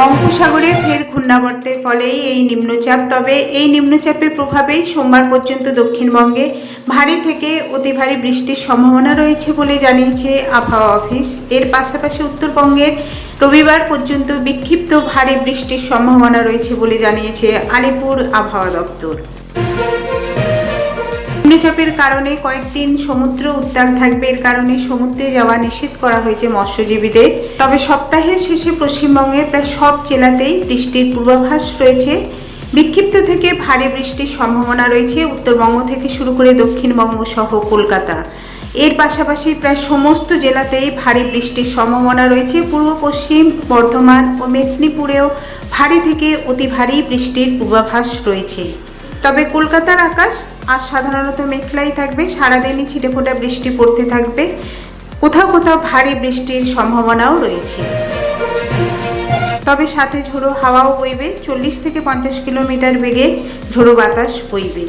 বঙ্গোপসাগরে ফের ঘূর্ণাবর্তের ফলেই এই নিম্নচাপ। তবে এই নিম্নচাপের প্রভাবেই সোমবার পর্যন্ত দক্ষিণবঙ্গে ভারী থেকে অতি ভারী বৃষ্টির সম্ভাবনা রয়েছে বলে জানিয়েছে আবহাওয়া অফিস। এর পাশাপাশি উত্তরবঙ্গের রবিবার পর্যন্ত বিক্ষিপ্ত ভারী বৃষ্টির সম্ভাবনা রয়েছে বলে জানিয়েছে আলিপুর আবহাওয়া দপ্তর। নিম্নচাপের কারণে কয়েকদিন সমুদ্র উত্তাল থাকবে। এর কারণে সমুদ্রে যাওয়া নিষেধ করা হয়েছে মৎস্যজীবীদের। তবে সপ্তাহের শেষে পশ্চিমবঙ্গের প্রায় সব জেলাতেই বৃষ্টির পূর্বাভাস রয়েছে। বিক্ষিপ্ত থেকে ভারী বৃষ্টির সম্ভাবনা রয়েছে উত্তরবঙ্গ থেকে শুরু করে দক্ষিণবঙ্গ সহ কলকাতা। এর পাশাপাশি প্রায় সমস্ত জেলাতেই ভারী বৃষ্টির সম্ভাবনা রয়েছে। পূর্ব, পশ্চিম, বর্ধমান ও মেদিনীপুরেও ভারী থেকে অতি ভারী বৃষ্টির পূর্বাভাস রয়েছে। তবে কলকাতার আকাশ আর সাধারণত মেঘলাই থাকবে, সারাদিনই ছিটেফোঁটা বৃষ্টি পড়তে থাকবে। কোথাও কোথাও ভারী বৃষ্টির সম্ভাবনাও রয়েছে। তবে সাথে ঝোড়ো হাওয়াও বইবে, চল্লিশ থেকে পঞ্চাশ কিলোমিটার বেগে ঝোড়ো বাতাস বইবে।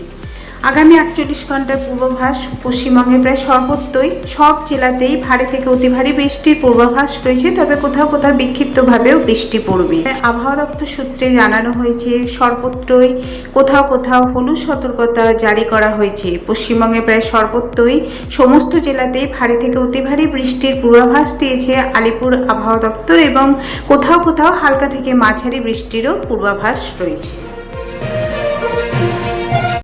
আগামী আটচল্লিশ ঘণ্টার পূর্বাভাস পশ্চিমবঙ্গে প্রায় সর্বত্রই সব জেলাতেই ভারী থেকে অতি ভারী বৃষ্টির পূর্বাভাস রয়েছে, তবে কোথাও কোথাও বিক্ষিপ্তভাবেও বৃষ্টি পড়বে। আবহাওয়া দপ্তর সূত্রে জানানো হয়েছে, সর্বত্রই কোথাও কোথাও হলুদ সতর্কতা জারি করা হয়েছে। পশ্চিমবঙ্গে প্রায় সর্বত্রই সমস্ত জেলাতেই ভারী থেকে অতি ভারী বৃষ্টির পূর্বাভাস দিয়েছে আলিপুর আবহাওয়া দপ্তর এবং কোথাও কোথাও হালকা থেকে মাঝারি বৃষ্টিরও পূর্বাভাস রয়েছে।